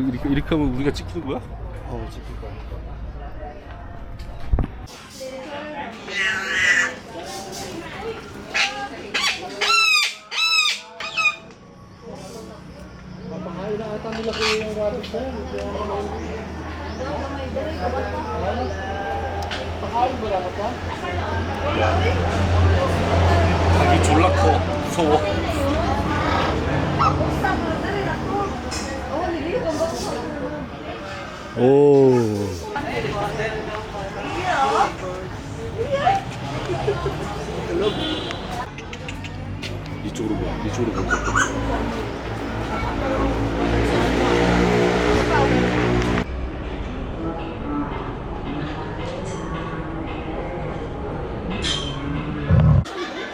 이렇게, 이렇게 하면 우리가 찍히는 거야? 어 찍힐 거야 ka? 닭이 졸라 커. 무서워. 오. 이쪽으로 봐. 이쪽으로 봐.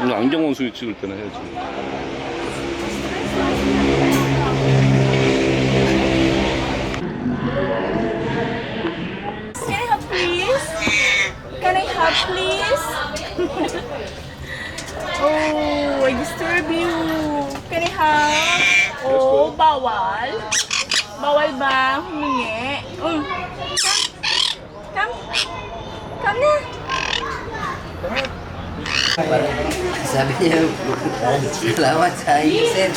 오늘 안경 원숭이 찍을 때는 해야지. Can I have please? oh, I disturb you. Can I have? Oh, bawal. Bawal ba humingi? Mm. Come. Come. Come na. Sabi niya, salamat sa inyo, sir.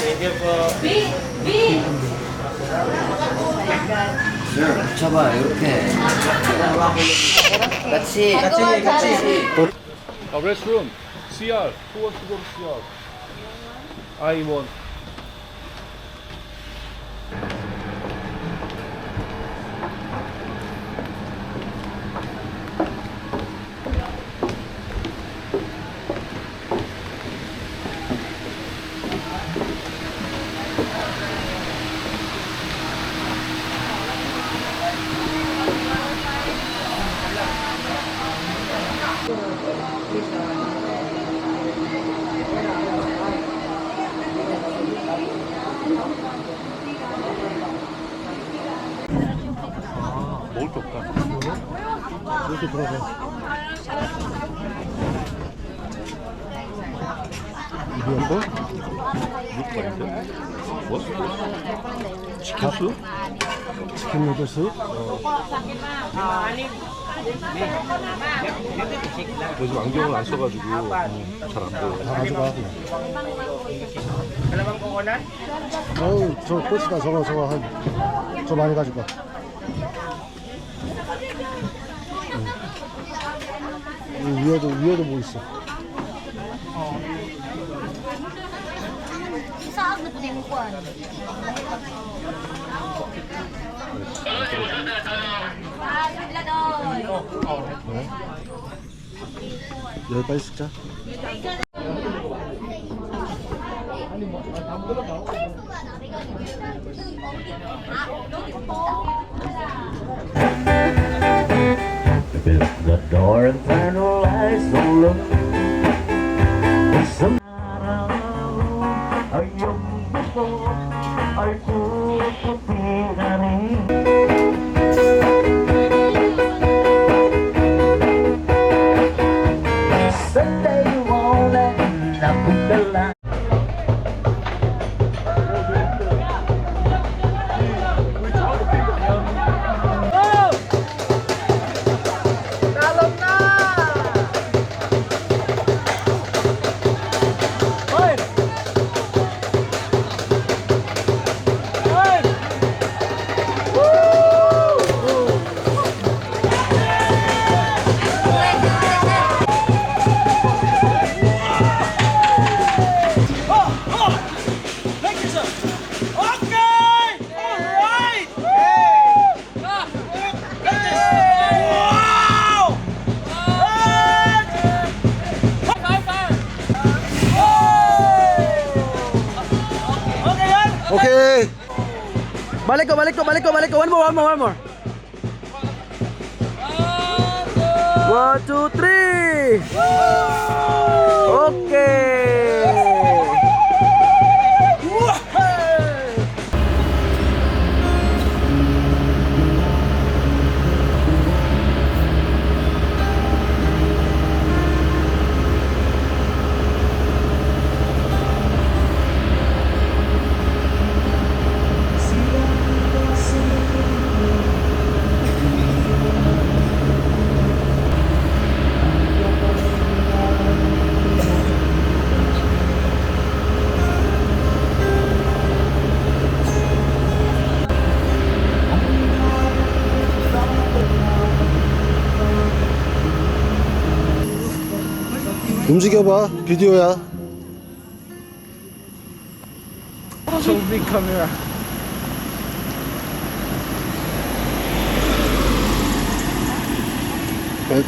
잡아, 이렇게. 같이, 같이, 같이. 아, 레스트룸. CR. Who wants to go to CR? I want. 뭐? 치킨 수? 치킨 누들수? 요즘 안경을 안 써가지고 잘 안 보여요. 가져가. 어우, 저 꽃이다. 저거, 저거. 한, 저 많이 가지고 가. 음. 위에도, 위에도 뭐 있어. Saan na po yung kuwan? 네. 여기까지 찍자. With the door and turn the lights One more, one more, one more. One, two, three. Okay. 움직여봐 비디오야 정비 카메라.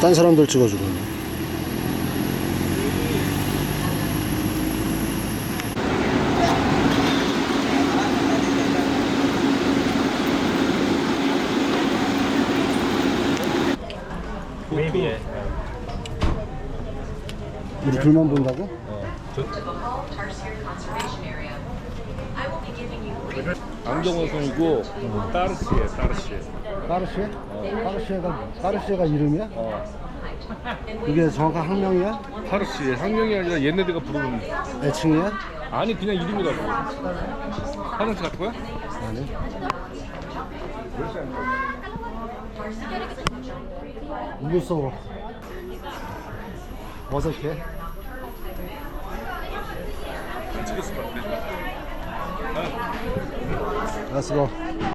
딴 사람들 찍어주고 웨이비에. 둘만 본다고? 안경원성이고 따르시에 따르시에. 까르시에? 까르시에가 까르시에가 이름이야? 어. 이게 정확한 학명이야? 파르시에 학명이 아니라 얘네들가 부르는 애칭이야? 아니 그냥 이름이라고 화장실 갈 거야? 아니 무서워 어색해 Let's go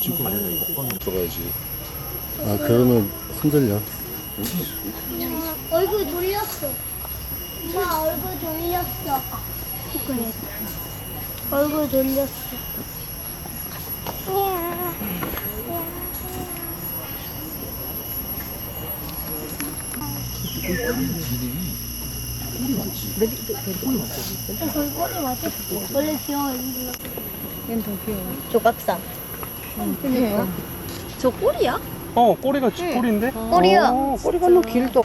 들어가야지 아 그러면 흔들려 얼굴 돌렸어. 엄마 얼굴 돌렸어. 그래. 얼굴 돌렸어. 꼬리 맞아. 원래 귀여워 이거. 조각상. 저 꼬리야? 어 꼬리가 쥐 꼬리인데? 꼬리야. 꼬리가 너 길도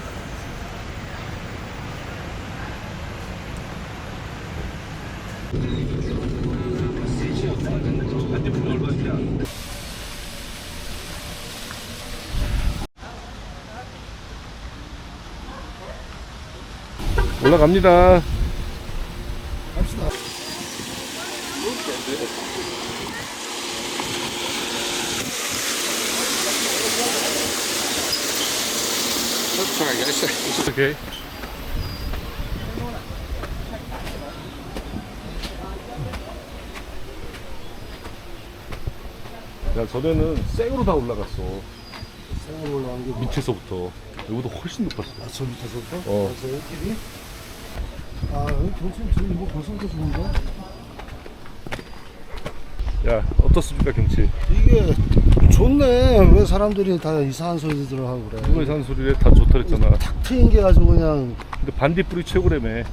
올라갑니다 오케이 야 전에는 생으로 다 올라갔어 생으로 올라간 게 밑에서부터 여기도 훨씬 높았어 아, 저 밑에서부터? 어. 아, 저 여기? 아 여기 경치 저 이거 벌써부터 좋은데? 야 어떻습니까 경치 이게 좋네. 왜 사람들이 다 이상한 소리들 하고 그래? 누가 이상한 소리를 다 좋다 그랬잖아. 탁 트인 게 아주 그냥 근데 반딧불이 최고라며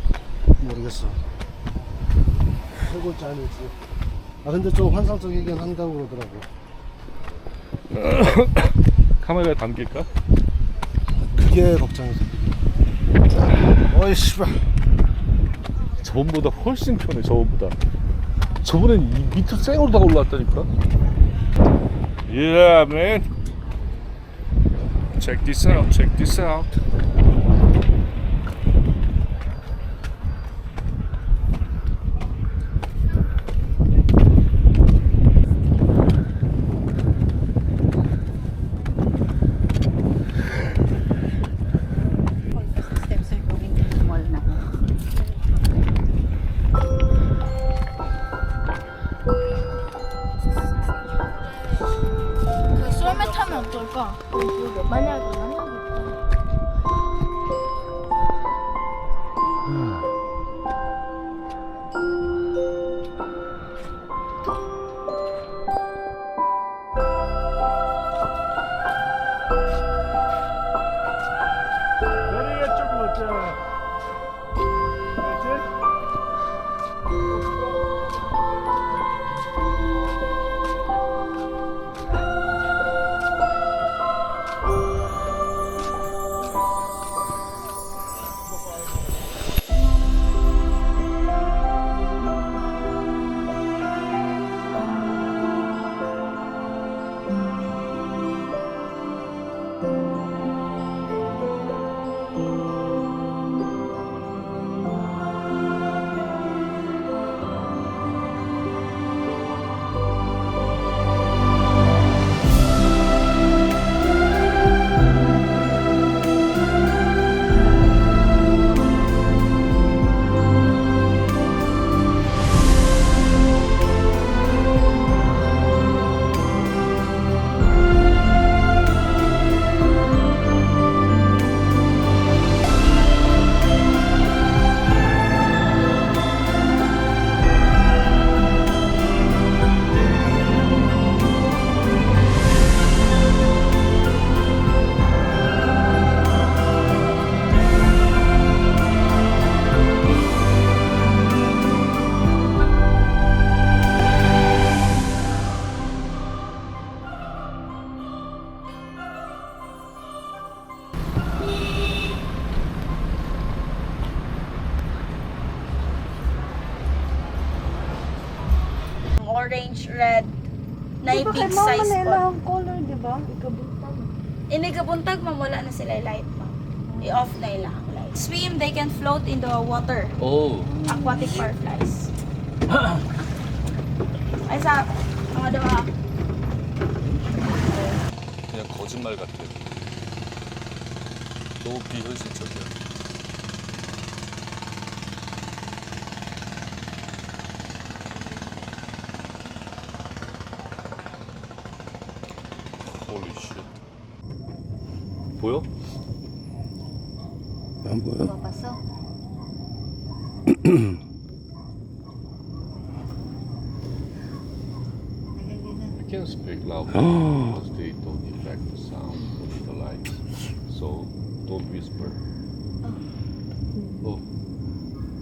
모르겠어. 최고 짠이지. 아 근데 좀 환상적이긴 한다고 그러더라고. 카메라에 담길까? 그게 걱정이 돼 어이 씨발. 저번보다 훨씬 편해 저번보다. 저번엔 이 밑으로 생으로 다 올라왔다니까 Yeah man. Check this out check this out 好。orange, red, na Di ba kay big mama size na po. ilang color, di ba? Ikabuntag. Inigabuntag ma'am, wala na sila light ma'am. I-off na ila ang light. Swim, they can float in the water. 오 Aquatic fireflies. Ay sa, mga dawa. 그냥 거짓말 같아 너무 비현실적이야 보여? 안 보여. Ikaw paso. I can speak loud because they don't affect the sound of the lights. So don't whisper. Oh.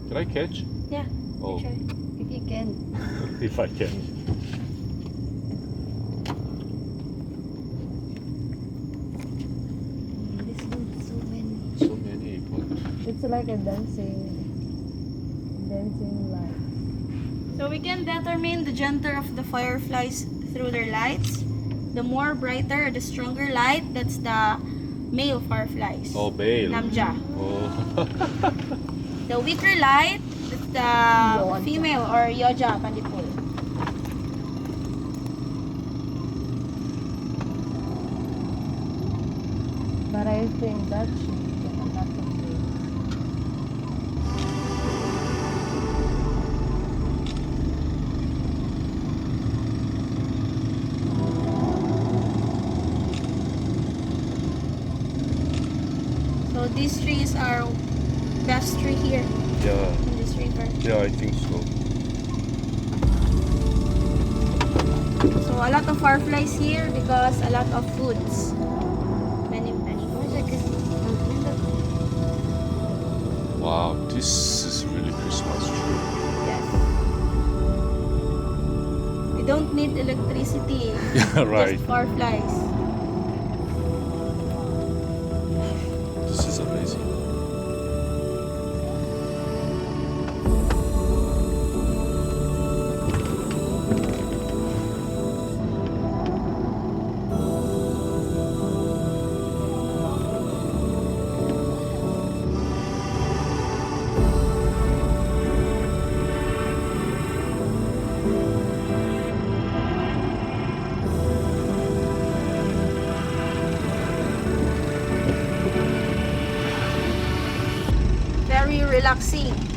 Can I catch? Yeah, Oh, sure. If you can. if I can. but like a dancing, dancing light. So we can determine the gender of the fireflies through their lights. The more brighter, the stronger light, that's the male fireflies. oh, male. Namja. Oh. The weaker light, that's the female or Yoja Pandipul. But I think that These trees are best tree here yeah, in this river. yeah, I think so. So a lot of fireflies here because a lot of foods. Many, many. Wow, this is really Christmas tree. Yes. We don't need electricity. Yeah, right. Just fireflies. Galaxy.